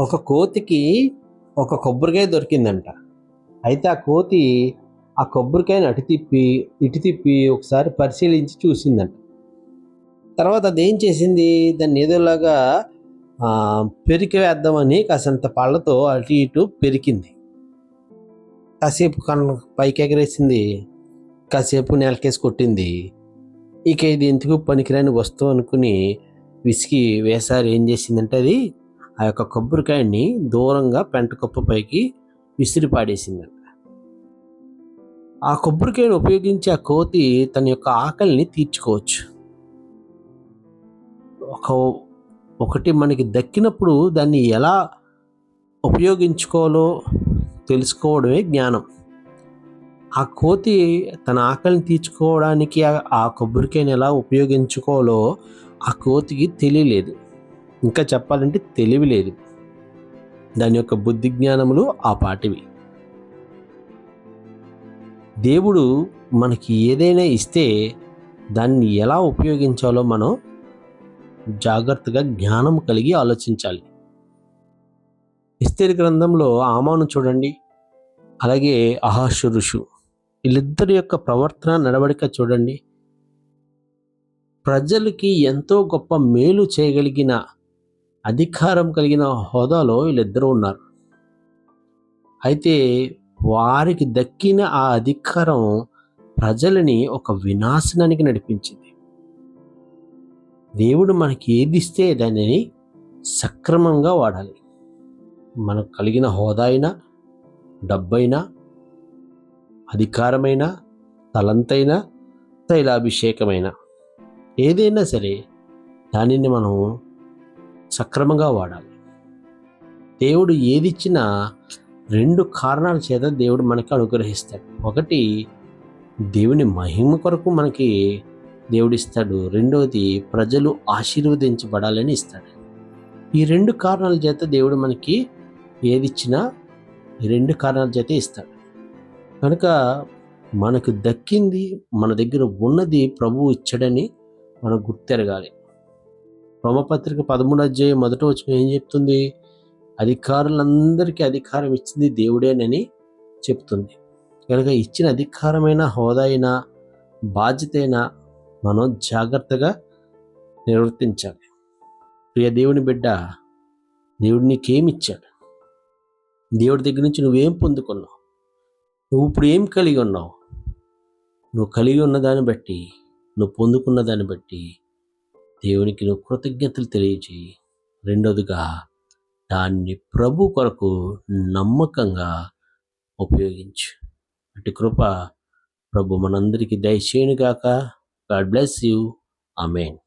ఒక కోతికి ఒక కొబ్బరికాయ దొరికిందంట. అయితే ఆ కోతి ఆ కొబ్బరికాయని అటు తిప్పి ఇటు తిప్పి ఒకసారి పరిశీలించి చూసిందంట. తర్వాత అది ఏం చేసింది? దాన్ని ఏదోలాగా పెరికి వేద్దామని కాసంత పళ్ళతో అటు ఇటు పెరికింది. కాసేపు కన్ పైకి ఎగరేసింది. కాసేపు నేలకేసి కొట్టింది. ఇక ఇది ఎందుకు పనికిరాని వస్తువు అనుకుని విసిగి వేసారి. ఏం చేసిందంటే అది ఆ యొక్క కొబ్బరికాయని దూరంగా పెంట కుప్ప పైకి విసిరి పాడేసిందంట. ఆ కొబ్బరికాయను ఉపయోగించి ఆ కోతి తన యొక్క ఆకలిని తీర్చుకోవచ్చు. ఒక ఒకటి మనకి దక్కినప్పుడు దాన్ని ఎలా ఉపయోగించుకోవాలో తెలుసుకోవడమే జ్ఞానం. ఆ కోతి తన ఆకలిని తీర్చుకోవడానికి ఆ- ఆ కొబ్బరికాయని ఎలా ఉపయోగించుకోవాలో ఆ కోతికి తెలియలేదు. ఇంకా చెప్పాలంటే తెలివి లేదు. దాని యొక్క బుద్ధి జ్ఞానములు ఆ పాటివి. దేవుడు మనకి ఏదైనా ఇస్తే దాన్ని ఎలా ఉపయోగించాలో మనం జాగ్రత్తగా జ్ఞానం కలిగి ఆలోచించాలి. ఇస్తేరి గ్రంథంలో ఆమాను చూడండి. అలాగే అహాషురుషు వీళ్ళిద్దరి యొక్క ప్రవర్తన నడవడిక చూడండి. ప్రజలకి ఎంతో గొప్ప మేలు చేయగలిగిన అధికారం కలిగిన హోదాలో వీళ్ళిద్దరూ ఉన్నారు. అయితే వారికి దక్కిన ఆ అధికారం ప్రజలని ఒక వినాశనానికి నడిపించింది. దేవుడు మనకి ఏది ఇస్తే దానిని సక్రమంగా వాడాలి. మనకు కలిగిన హోదా అయినా డబ్బైనా అధికారమైన తలంతైనా తైలాభిషేకమైన ఏదైనా సరే దానిని మనం సక్రమంగా వాడాలి. దేవుడు ఏదిచ్చినా రెండు కారణాల చేత దేవుడు మనకి అనుగ్రహిస్తాడు. ఒకటి దేవుని మహిమ కొరకు మనకి దేవుడిస్తాడు రెండవది ప్రజలు ఆశీర్వదించబడాలని ఇస్తాడు. ఈ రెండు కారణాల చేత దేవుడు మనకి ఏదిచ్చినా ఈ రెండు కారణాల చేత ఇస్తాడు. కనుక మనకు దక్కింది మన దగ్గర ఉన్నది ప్రభువు ఇచ్చాడని మనం గుర్తెరగాలి. రోమపత్రిక పదమూడు అధ్యాయం మొదట వచ్చిన ఏం చెప్తుంది? అధికారులందరికీ అధికారం ఇచ్చింది దేవుడేనని చెప్తుంది. కనుక ఇచ్చిన అధికారమైన హోదా అయినా బాధ్యత అయినా మనం జాగ్రత్తగా నిర్వర్తించాలి. ప్రియ దేవుని బిడ్డ దేవుడు నీకేమిచ్చాడు? దేవుడి దగ్గర నుంచి నువ్వేం పొందుకున్నావు? నువ్వు ఇప్పుడు ఏం కలిగి ఉన్నావు? నువ్వు కలిగి ఉన్న దాన్ని బట్టి నువ్వు పొందుకున్న దాన్ని బట్టి దేవునికి నువ్వు కృతజ్ఞతలు తెలియచేయి రెండవదిగా దాన్ని ప్రభు కొరకు నమ్మకంగా ఉపయోగించు. అటు కృప ప్రభు మనందరికీ దయచేయునుగాక. God bless you. అమేన్